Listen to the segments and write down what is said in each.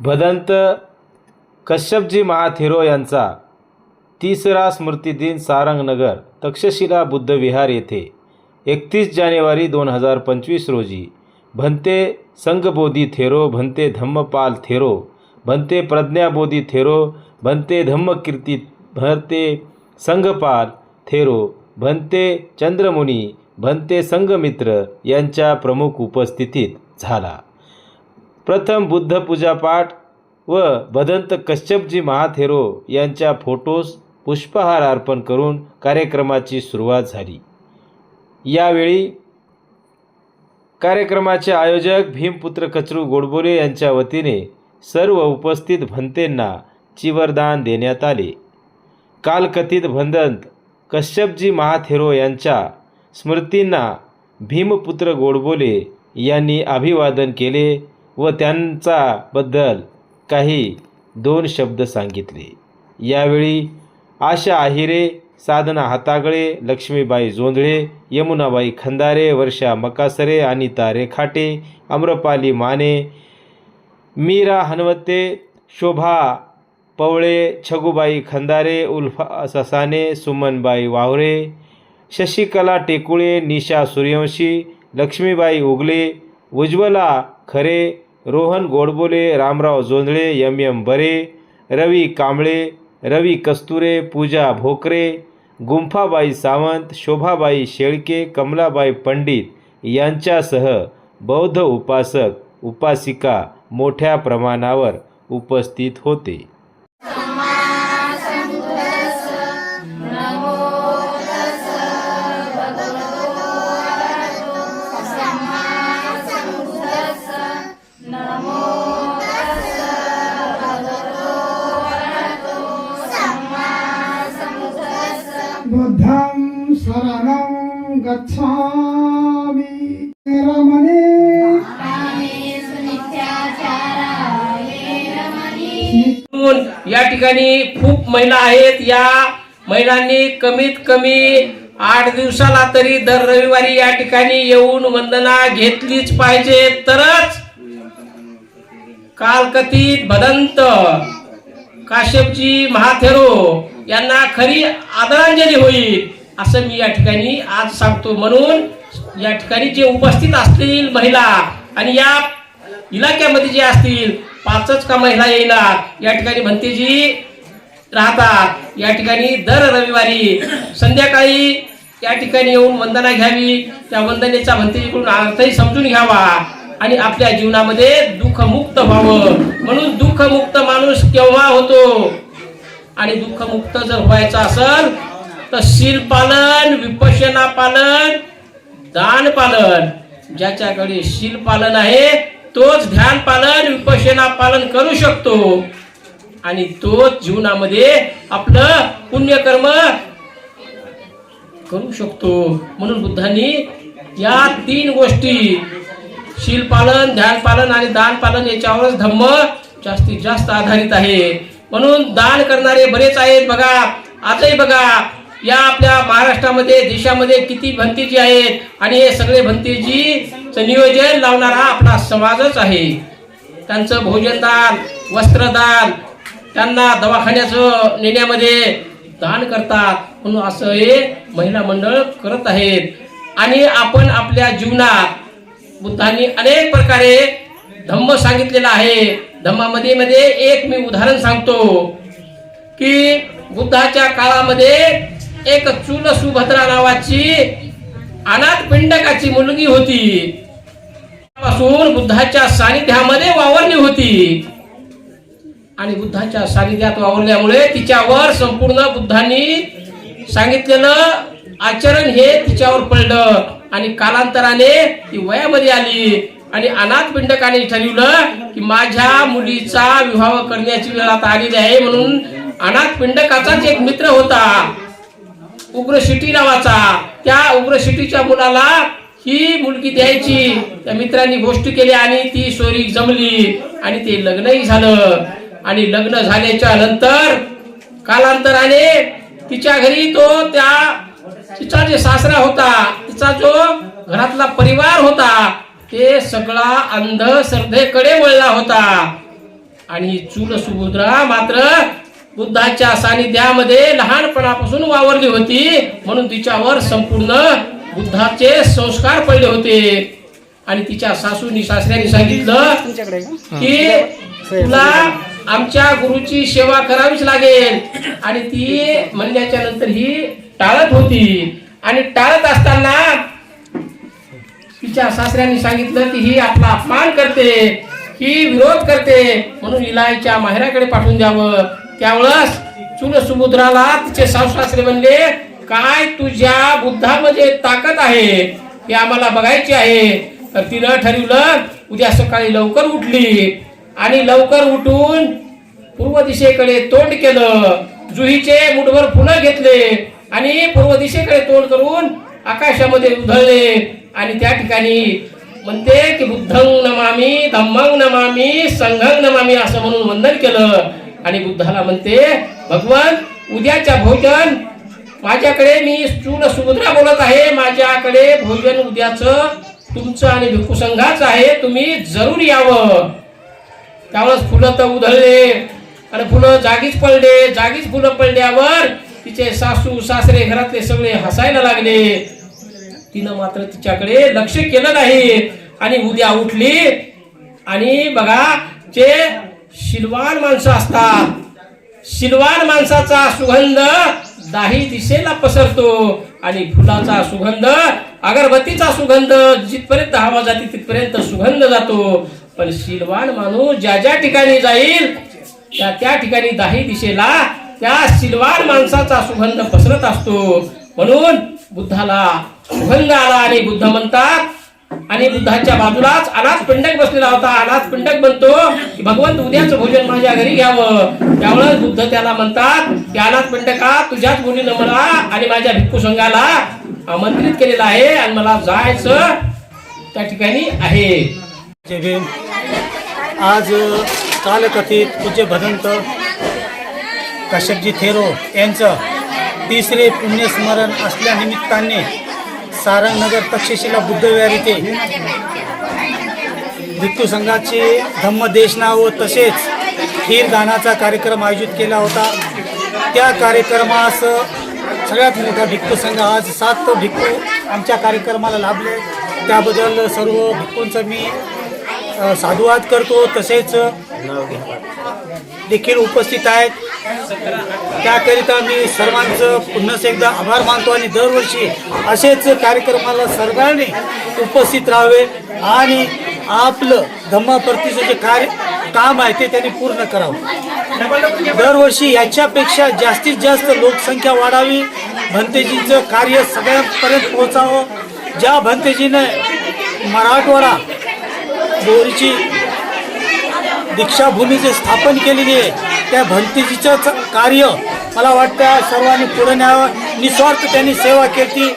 भदंत कश्यपजी महाथेरो यांचा तिसरा स्मृतिदिन सारंगनगर तक्षशिला बुद्धविहार येथे एकतीस जानेवारी दोन हजार पंचवीस रोजी. भंते संगबोधी थेरो भंते धम्मपाल थेरो भंते प्रज्ञाबोधी थेरो भंते धम्मकीर्ती भंते संघपाल थेरो भंते चंद्रमुनी भंते संघमित्र यांच्या प्रमुख उपस्थितीत झाला. प्रथम बुद्ध पूजापाठ व भदंत कश्यपजी महाथेरो यांच्या फोटोस पुष्पहार अर्पण करून कार्यक्रमाची सुरुवात झाली. यावेळी कार्यक्रमाचे आयोजक भीमपुत्र कचरू गोडबोले यांच्या वतीने सर्व उपस्थित भंतेंना चिवरदान देण्यात आले. कालकथित भंदंत कश्यपजी महाथेरो यांच्या स्मृतींना भीमपुत्र गोडबोले यांनी अभिवादन केले व त्यांचा बद्दल काही दोन शब्द सांगितले. यावेळी आशा आहिरे साधना हातागळे लक्ष्मीबाई जोंधळे यमुनाबाई खंदारे वर्षा मकासरे अनिता रेखाटे अम्रपाली माने मीरा हनवते शोभा पवळे छगुबाई खंदारे उल्फा ससाने सुमनबाई वावरे शशिकला टेकुळे निशा सूर्यवंशी लक्ष्मीबाई उगले उज्ज्वला खरे रोहन गोडबोले रामराव जोंधळे यम यम बरे रवी कांबळे रवी कस्तुरे पूजा भोकरे गुंफाबाई सावंत शोभाबाई शेळके कमलाबाई पंडित यांच्यासह बौद्ध उपासक उपासिका मोठ्या प्रमाणावर उपस्थित होते. या ठिकाणी खूप महिला आहेत. या महिलांनी कमीत कमी आठ दिवसाला तरी दर रविवारी या ठिकाणी येऊन वंदना घेतलीच पाहिजे. तरच कालकथित भदंत काश्यपजी महाथेरो यांना खरी आदरांजली होईल असं मी या ठिकाणी आज सांगतो. म्हणून या ठिकाणी जे उपस्थित असतील महिला आणि या इलाक्यामध्ये जे असतील पाचच का महिला येणार? या ठिकाणी भंतेजी राहतात. या ठिकाणी दर रविवारी संध्याकाळी या ठिकाणी येऊन वंदना घ्यावी. त्या वंदनेचा भंतेजीकडून अर्थही समजून घ्यावा आणि आपल्या जीवनामध्ये दुःखमुक्त व्हावं. म्हणून दुःखमुक्त माणूस केव्हा होतो? आणि दुःखमुक्त जर व्हायचं असेल तर शील पालन विपशना पालन दान पालन. ज्याच्याकडे शील पालन आहे तोच ध्यान पालन विपशना पालन करू शकतो. आणि तोच जीवनामध्ये आपलं पुण्यकर्म करू शकतो. म्हणून बुद्धांनी या तीन गोष्टी शील पालन ध्यान पालन आणि दान पालन याच्यावरच धम्म जास्तीत जास्त आधारित आहे. म्हणून दान करणारे बरेच आहेत बघा. आजही बघा. या आपल्या महाराष्ट्रामध्ये देशामध्ये किती भंतीजी आहेत आणि हे सगळे भंतीजीचं नियोजन लावणारा आपला समाजच आहे. त्यांचं भोजनदान वस्त्रदान त्यांना दवाखान्याचं नेण्यामध्ये दान करतात म्हणून असं हे महिला मंडळ करत आहेत. आणि आपण आपल्या जीवनात बुद्धांनी अनेक प्रकारे धम्म सांगितलेला आहे. धम्मामध्ये मध्ये एक मी उदाहरण सांगतो की बुद्धाच्या काळामध्ये एक चूल सुभद्रा नावाची अनाथ पिंडकाची मुलगी होती. पासून बुद्धाच्या सानिध्यामध्ये वावरली होती. आणि बुद्धाच्या सानिध्यात वावरल्यामुळे तिच्यावर संपूर्ण बुद्धांनी सांगितलेलं आचरण हे तिच्यावर पडलं. आणि कालांतराने ती वयामध्ये आली. आणि अनाथ पिंडकाने ठरवलं की माझ्या मुलीचा विवाह करण्याची वेळ आता आलेली आहे म्हणून अनाथ पिंडकाचाच एक मित्र होता. उग्रशिटी नावाचा. त्या उग्रशिटीच्या मुलाला ही मुलगी द्यायची. त्या मित्रांनी गोष्ट केली आणि ती सोरी जमली. आणि ते लग्नही झालं. आणि लग्न झाल्याच्यानंतर कालांतराने तिच्या घरी तो त्या तिचा जे सासरा होता तिचा जो घरातला परिवार होता ते सगळा अंध श्रद्धेकडे वळला होता. आणि चूल सुभद्रा मात्र बुद्धाच्या सानिध्यामध्ये लहानपणापासून वावरली होती. म्हणून तिच्यावर संपूर्ण बुद्धाचे संस्कार पडले होते. आणि तिच्या सासूनी सासऱ्याने सांगितलं की? तुला आमच्या गुरुची सेवा करावीच लागेल. आणि ती म्हणल्याच्या नंतर ही टाळत होती. आणि टाळत असताना तिच्या सासऱ्यांनी सांगितलं की ही आपला अपमान करते ही विरोध करते. म्हणून हिला हिच्या माहेराकडे पाठवून द्यावं. त्यावेळेस चुल सुमुद्राला तिचे सासू सासरे म्हणले काय तुझ्या बुद्धामध्ये ताकद आहे? हे आम्हाला बघायची आहे. तर तिनं ठरवलं उद्या सकाळी लवकर उठली आणि लवकर उठून पूर्व दिशेकडे तोंड केलं. जुहीचे मुठभर फुलं घेतले आणि पूर्व दिशेकडे तोंड करून आकाशामध्ये उधळले. आणि त्या ठिकाणी म्हणते की बुद्धंग नमामी धम्मंग नमामी संघंग नमामी असं म्हणून वंदन केलं. आणि बुद्धाला म्हणते भगवान उद्याच्या भोजन माझ्याकडे मी चूल सुमुद्रा बोलत आहे. माझ्याकडे भोजन उद्याचं तुमचं आणि भिक्खू संघाचं आहे. तुम्ही जरूर यावं. त्यावेळेस फुलं तर उधळले आणि फुलं जागीच पडले. जागीच फुलं पडल्यावर तिचे सासू सासरे घरातले सगळे हसायला लागले. तिनं मात्र तिच्याकडे लक्ष केलं नाही. आणि उद्या उठली आणि बघा जे शिलवान माणसं असतात. शिलवान माणसाचा सुगंध दाही दिशेला पसरतो आणि फुलाचा सुगंध अगरबत्तीचा सुगंध जिथपर्यंत हवा जाते तिथपर्यंत सुगंध जातो. पण शिलवान माणूस ज्या ज्या ठिकाणी जाईल त्या त्या ठिकाणी दाही दिशेला त्या शिलवान माणसाचा सुगंध पसरत असतो. म्हणून बुद्धाला सुगंध आला आणि बुद्ध म्हणतात आणि बुद्धाच्या बाजूलाच अनाथ पिंडक बसलेला होता. अनाथ पिंडक म्हणतो की भगवंत उद्याचं भोजन माझ्या घरी घ्यावं. त्यामुळे बुद्ध त्याला म्हणतात की अनाथ पिंडका तुझ्याच मुलीनं मला आणि माझ्या भिक्खू संघाला आमंत्रित केलेलं आहे आणि मला जायचं त्या ठिकाणी आहे. आज कालकथित पूज्य भदंत कश्यपजी थेरो यांचं तिसरे पुण्यस्मरण असल्या निमित्ताने सारंगनगर तक्षशिला बुद्धविहार इथे भिक्खू संघाचे धम्मदेशना व तसेच खीरदानाचा कार्यक्रम आयोजित केला होता. त्या कार्यक्रमास सगळ्यात मोठा भिक्खू संघ आज सात भिक्खू आमच्या कार्यक्रमाला लाभले. त्याबद्दल सर्व भिक्खूंचं मी साधुवाद करतो. तसेच देखील उपस्थित आहेत. त्याकरिता मी सर्वांचं पुन्हा एकदा आभार मानतो आणि दरवर्षी असेच कार्यक्रमाला सर्वांनी उपस्थित राहावे आणि आपलं धम्माप्रतीचं जे कार्य काम आहे ते त्यांनी पूर्ण करावं. दरवर्षी याच्यापेक्षा जास्तीत जास्त लोकसंख्या वाढावी भंतेजींचं कार्य सगळ्यांपर्यंत पोहोचावं. ज्या भंतेजीनं मराठवाडा बोरीची दीक्षाभूमी जे स्थापन केलेली आहे त्या भंतीजीचंच कार्य मला वाटतं सर्वांनी पुढे न्यावं. निस्वार्थ त्यांनी सेवा केली.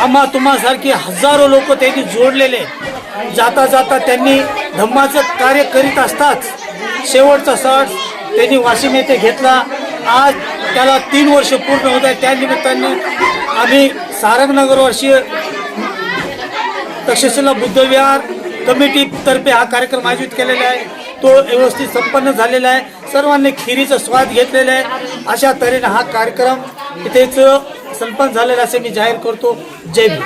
आम्हा तुम्हासारखी हजारो लोक त्यांनी जोडलेले. जाता जाता त्यांनी धम्माचं कार्य करीत असताच शेवटचा सण त्यांनी वाशिम येथे घेतला. आज त्याला तीन वर्ष पूर्ण होत आहे त्यानिमित्ताने आम्ही सारंगनगर वर्षीय तक्षशिला बुद्धविहार कमिटीतर्फे हा कार्यक्रम आयोजित केलेला आहे. तो व्यवस्थित संपन्न झालेला आहे. सर्वांनी खिरीचा स्वाद घेतलेला आहे. अशा तऱ्हेने हा कार्यक्रम इथेच संपन्न झालेला असे मी जाहीर करतो. जय भीम.